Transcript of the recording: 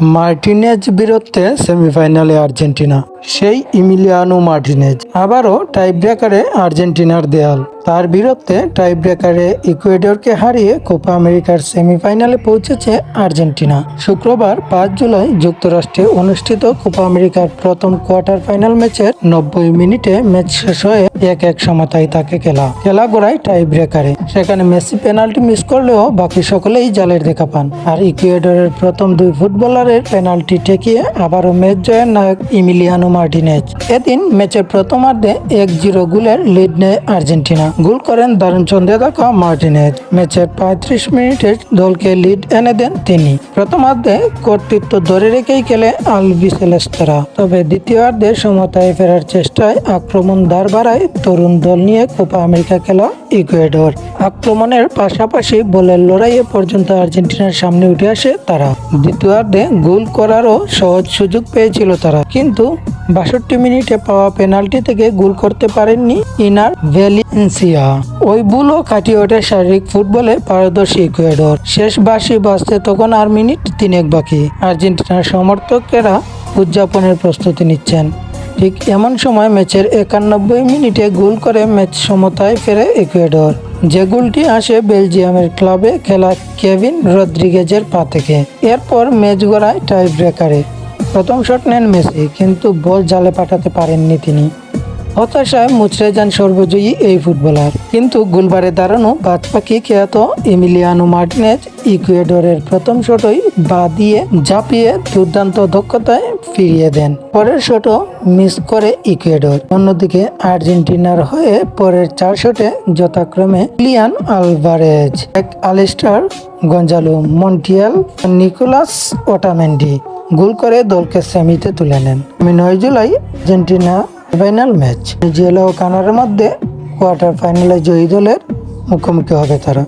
Martinez বিরুদ্ধে সেমিফাইনালে Argentina. সেই ইমিলিয়ানো মার্টিনেজ। আবারও টাই ব্রেকারে আর্জেন্টিনার দেয়াল। তার বিরুদ্ধে টাই ব্রেকারে ইকুয়েডরকে হারিয়ে কোপা আমেরিকার সেমিফাইনালে পৌঁছেছে আর্জেন্টিনা। শুক্রবার পাঁচ জুলাই যুক্তরাষ্ট্রে অনুষ্ঠিত কোপা আমেরিকার প্রথম কোয়ার্টার ফাইনাল ম্যাচের নব্বই মিনিটে ম্যাচ শেষ হয়ে এক এক সমতায় তাকে খেলা। খেলা গড়ায় টাই ব্রেকারে সেখানে মেসি পেনাল্টি মিস করলেও বাকি সকলেই জালের দেখা পান। আর ইকুয়েডরের প্রথম দুই ফুটবলারের পেনাল্টি ঠেকিয়ে আবারও ম্যাচ জয়ের নায়ক ইমিলিয়ানো মার্টিনেজ। এদিন ম্যাচের প্রথমার্ধে এক জিরো গোলের লিড নেয় আর্জেন্টিনা। গোল করেন দারুণ ছন্দে থাকা মার্টিনেজ। ম্যাচের পঁয়ত্রিশ মিনিটে দলকে লিড এনে দেন তিনি। প্রথমার্ধে কর্তৃত্ব ধরে রেখেই খেলে আলবি সেলেস্তারা তবে দ্বিতীয়ার্ধে সমতায় ফেরার চেষ্টায় আক্রমণ দাঁড় বাড়ায় তরুণ দল নিয়ে কোপা আমেরিকা খেলা ইকুয়েডর। আক্রমণের পাশাপাশি বলের লড়াইয়ে পর্যন্ত আর্জেন্টিনার সামনে উঠে আসে তারা। দ্বিতীয়ার্ধে গোল করারও সহজ সুযোগ পেয়েছিল তারা। কিন্তু বাষট্টি মিনিটে পাওয়া পেনাল্টি থেকে গোল করতে পারেননি ইনার ভ্যালিয়েন্সিয়া ওই বুলও কাটিয়ে ওঠে শারীরিক ফুটবলে পারদর্শী ইকুয়েডর। শেষ বাসি বাঁচতে তখন আর মিনিট তিনেক বাকি। আর্জেন্টিনার সমর্থকেরা উদযাপনের প্রস্তুতি নিচ্ছেন। ঠিক এমন সময় ম্যাচের একানব্বই মিনিটে গোল করে ম্যাচ সমতায় ফেরে ইকুয়েডর। যে গোলটি আসে বেলজিয়ামের ক্লাবে খেলা কেভিন রদ্রিগেজের পা থেকে। এরপর ম্যাচ গড়ায় টাই ব্রেকারে প্রথম শট নেন মেসি, কিন্তু বল জালে পাঠাতে পারেননি তিনি। হতাশায় মুচড়ে যান সর্বজয়ী এই ফুটবলার। কিন্তু গোলবারে দাঁড়ানো বাদ পাখি খ্যাত এমিলিয়ানো মার্টিনেজ ইকুয়েডরের প্রথম শটই বা দিয়ে ঝাঁপিয়ে দুর্দান্ত দক্ষতায় ফিরিয়ে দেন। পরের শটও মিস করে ইকুয়েডর। অন্যদিকে আর্জেন্টিনার হয়ে পরের চার শটে যথাক্রমে লিয়ান আলভারেজ, এক Allister Gonzalo, Montiel Nicolas, Otamendi. Goal করে দলকে সেমিতে তুলে নেন। নয় July Argentina final match. New Zealand ও কানাডার মধ্যে কোয়ার্টার ফাইনালে জয়ী দলের মুখোমুখি হবে তারা।